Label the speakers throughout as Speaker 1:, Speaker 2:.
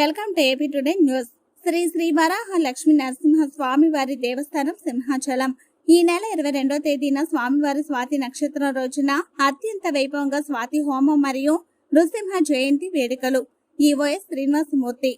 Speaker 1: Welcome to AP today news. Shri Shri Varaha Lakshmi Narasimha Swamy వారి దేవస్థానం సింహాచలం. ఈ నెల ఇరవై రెండో తేదీన స్వామివారి స్వాతి నక్షత్రం రోజున అత్యంత వైభవంగా స్వాతి హోమం మరియు నృసింహ జయంతి వేడుకలు. ఈవోఎస్ శ్రీనివాసమూర్తి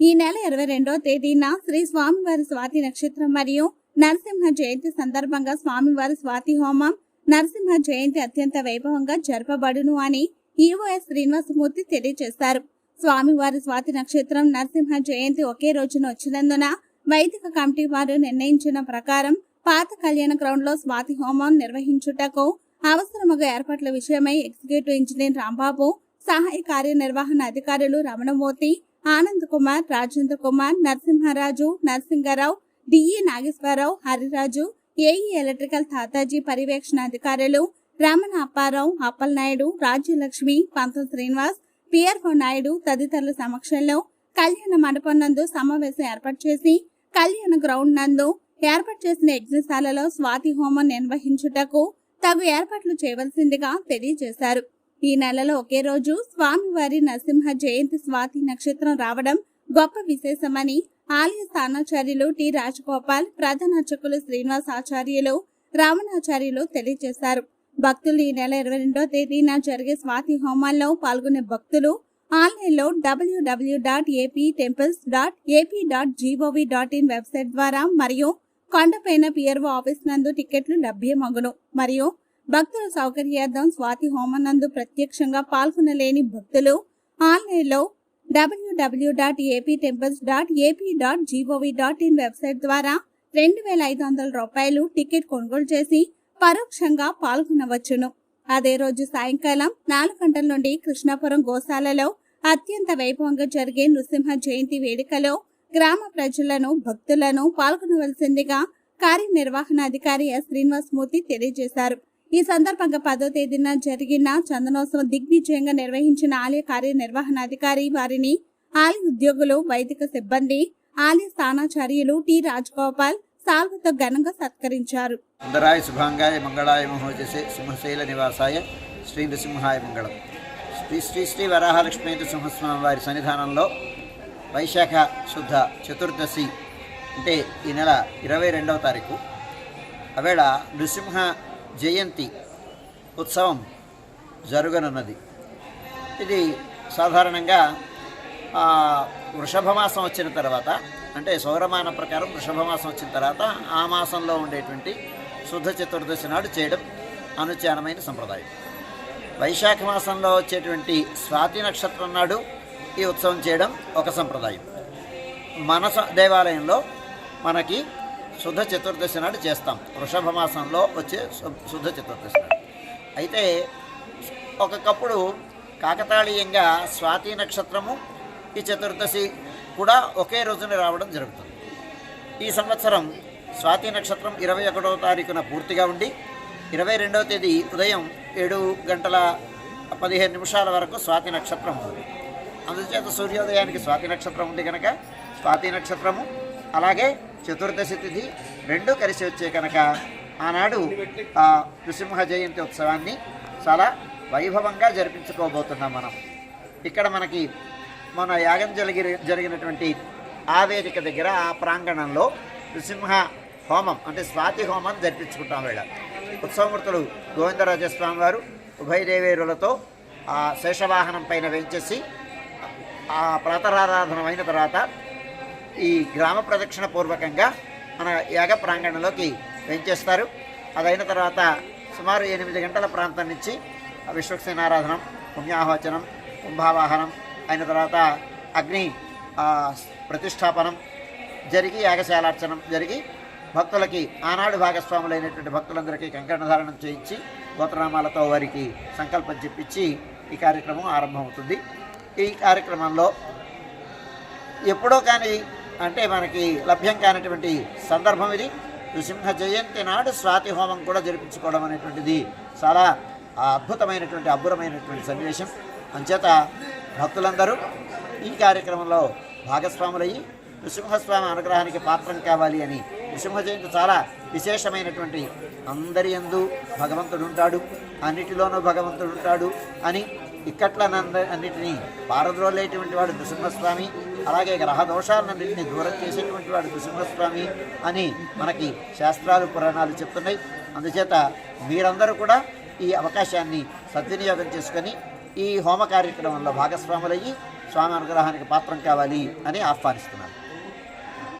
Speaker 1: ఈ నెల ఇరవై రెండో తేదీన శ్రీ స్వామివారి స్వాతి నక్షత్రం మరియు నరసింహ జయంతి సందర్భంగా స్వామివారి స్వాతి హోమం నరసింహ జయంతి అత్యంత వైభవంగా జరపబడును అని ఈవోఎస్ శ్రీనివాసమూర్తి తెలియజేశారు. స్వామివారి స్వాతి నక్షత్రం నరసింహ జయంతి ఒకే రోజున వచ్చినందున వైదిక కమిటీ వారు నిర్ణయించిన ప్రకారం పాత కళ్యాణ గ్రౌండ్లో స్వాతి హోమం నిర్వహించుటకు అవసరముగా ఏర్పాట్ల విషయమై ఎగ్జిక్యూటివ్ ఇంజనీర్ రాంబాబు సహాయ కార్యనిర్వహణ అధికారులు Ramanamurthy Anand Kumar Rajendra Kumar Narasimharaju Narasingarao DE Nageswararao Hariraju AE electrical Tataji పర్యవేక్షణ అధికారులు రమణ అప్పారావు అప్పలనాయుడు రాజ్యలక్ష్మి పంతం శ్రీనివాస్ పిఆర్ఓ నాయుడు తదితరుల సమక్షంలో కళ్యాణ మండపం నందు సమావేశం ఏర్పాటు చేసి కళ్యాణ గ్రౌండ్ నందు ఏర్పాటు చేసిన యజ్ఞశాలలో స్వాతి హోమం నిర్వహించుటకు తగు ఏర్పాట్లు చేయవలసిందిగా తెలియజేశారు. ఈ నెలలో ఒకే రోజు స్వామివారి నరసింహ జయంతి స్వాతి నక్షత్రం రావడం గొప్ప విశేషమని ఆలయ స్థానాచార్యులు టి రాజగోపాల్ ప్రధాన అర్చకులు శ్రీనివాస్ ఆచార్యులు రావణాచార్యులు తెలియజేశారు. భక్తులు ఈ నెల ఇరవై రెండో తేదీన జరిగే స్వాతి హోమాల్లో పాల్గొనే భక్తులు ఆన్లైన్లో WW dot AP temples dot AP dot GOV dot in website ద్వారా మరియు కొండపైన పిఆర్ఓ ఆఫీస్ నందు టికెట్లు లభ్యమగును. మరియు భక్తుల సౌకర్యార్థం స్వాతి హోమం నందు ప్రత్యక్షంగా పాల్గొనలేని భక్తులు ఆన్లైన్లో WW dot AP temples dot AP dot GOV dot in website ద్వారా రెండు వేల ఐదు వందల రూపాయలు టికెట్ కొనుగోలు చేసి పరోక్షంగా పాల్గొనవచ్చును. అదే రోజు సాయంకాలం నాలుగు గంటల నుండి కృష్ణాపురం గోశాలలో అత్యంత వైభవంగా జరిగే నృసింహ జయంతి వేడుకలో గ్రామ ప్రజలను భక్తులను పాల్గొనవలసిందిగా కార్యనిర్వహణాధికారి ఎస్. శ్రీనివాసమూర్తి తెలియజేశారు. ఈ సందర్భంగా పదో తేదీన జరిగిన చందనోత్సవం దిగ్విజయంగా నిర్వహించిన ఆలయ కార్యనిర్వహణాధికారి వారిని ఆలయ ఉద్యోగులు వైదిక సిబ్బంది ఆలయ స్థానాచార్యులు టి. రాజగోపాల్ సాల్వతో ఘనంగా సత్కరించారు.
Speaker 2: సుందరాయ శుభాంగాయ మంగళాయ మహోజసే సింహశైల నివాసాయ శ్రీ నృసింహాయ మంగళం. శ్రీ శ్రీ శ్రీ వరాహలక్ష్మీ నృసింహస్వామి వారి సన్నిధానంలో వైశాఖ శుద్ధ చతుర్దశి అంటే ఈ నెల ఇరవై రెండవ తారీఖు. అవేళ నృసింహ జయంతి ఉత్సవం జరగనున్నది. ఇది సాధారణంగా వృషభ మాసం వచ్చిన తర్వాత అంటే సౌరమాన ప్రకారం వృషభ మాసం వచ్చిన తర్వాత ఆ మాసంలో ఉండేటువంటి శుద్ధ చతుర్దశి నాడు చేయడం అనుచారమైన సంప్రదాయం. వైశాఖ మాసంలో వచ్చేటువంటి స్వాతి నక్షత్రం నాడు ఈ ఉత్సవం చేయడం ఒక సంప్రదాయం. మన దేవాలయంలో మనకి శుద్ధ చతుర్దశి నాడు చేస్తాం. వృషభ మాసంలో వచ్చే శుద్ధ చతుర్దశి నాడు. అయితే ఒకప్పుడు కాకతాళీయంగా స్వాతి నక్షత్రము ఈ చతుర్దశి కూడా ఒకే రోజున రావడం జరుగుతుంది. ఈ సంవత్సరం స్వాతి నక్షత్రం ఇరవై ఒకటవ తారీఖున పూర్తిగా ఉండి ఇరవై రెండవ తేదీ ఉదయం ఏడు గంటల పదిహేను నిమిషాల వరకు స్వాతి నక్షత్రం ఉంది. అందుచేత సూర్యోదయానికి స్వాతి నక్షత్రం ఉంది కనుక స్వాతి నక్షత్రము అలాగే చతుర్దశి తిథి రెండు కలిసి వచ్చే కనుక ఆనాడు ఆ నృసింహ జయంతి ఉత్సవాన్ని చాలా వైభవంగా జరిపించుకోబోతున్నాం మనం. ఇక్కడ మనకి మన యాగం జరిగి జరిగినటువంటి ఆ వేదిక దగ్గర ఆ ప్రాంగణంలో నృసింహ హోమం అంటే స్వాతి హోమం జరిపించుకుంటాం వేళ. ఉత్సవమూర్తులు గోవిందరాజస్వామి వారు ఉభయదేవేరులతో ఆ శేషవాహనం పైన వేయించేసి ఆ ప్రాతరారాధనమైన అయిన తర్వాత ఈ గ్రామ ప్రదక్షిణ పూర్వకంగా మన యాగ ప్రాంగణంలోకి వేయించేస్తారు అదైన తర్వాత సుమారు ఎనిమిది గంటల ప్రాంతం నుంచి విశ్వక్సేనారాధనం పుణ్యాహోచనం కుంభావాహనం అయిన తర్వాత అగ్ని ప్రతిష్టాపనం జరిగి యాగశాలార్చనం జరిగి భక్తులకి ఆనాడు భాగస్వాములైనటువంటి భక్తులందరికీ కంకణధారణం చేయించి గోత్రనామాలతో వారికి సంకల్పం చెప్పించి ఈ కార్యక్రమం ఆరంభమవుతుంది. ఈ కార్యక్రమంలో ఎప్పుడో కానీ అంటే మనకి లభ్యం కానటువంటి సందర్భం ఇది. నృసింహ జయంతి నాడు స్వాతి హోమం కూడా జరిపించుకోవడం అనేటువంటిది చాలా అద్భుతమైనటువంటి అబ్బురమైనటువంటి సన్నివేశం. అంచేత భక్తులందరూ ఈ కార్యక్రమంలో భాగస్వాములయ్యి నృసింహస్వామి అనుగ్రహానికి పాత్రం కావాలి అని నృసింహ జయంతి చాలా విశేషమైనటువంటి అందరి యందు భగవంతుడు ఉంటాడు అన్నిటిలోనూ భగవంతుడు ఉంటాడు అని ఇక్కట్లనంద అన్నిటినీ పారద్రోలేటువంటి వాడు నృసింహస్వామి అలాగే గ్రహ దోషాలన్నింటినీ దూరం చేసేటువంటి వాడు నృసింహస్వామి అని మనకి శాస్త్రాలు పురాణాలు చెప్తున్నాయి. అందుచేత మీరందరూ కూడా ఈ అవకాశాన్ని సద్వినియోగం చేసుకొని ఈ హోమ కార్యక్రమంలో భాగస్వాములయ్యి స్వామి అనుగ్రహానికి పాత్రం కావాలి అని ఆహ్వానిస్తున్నారు.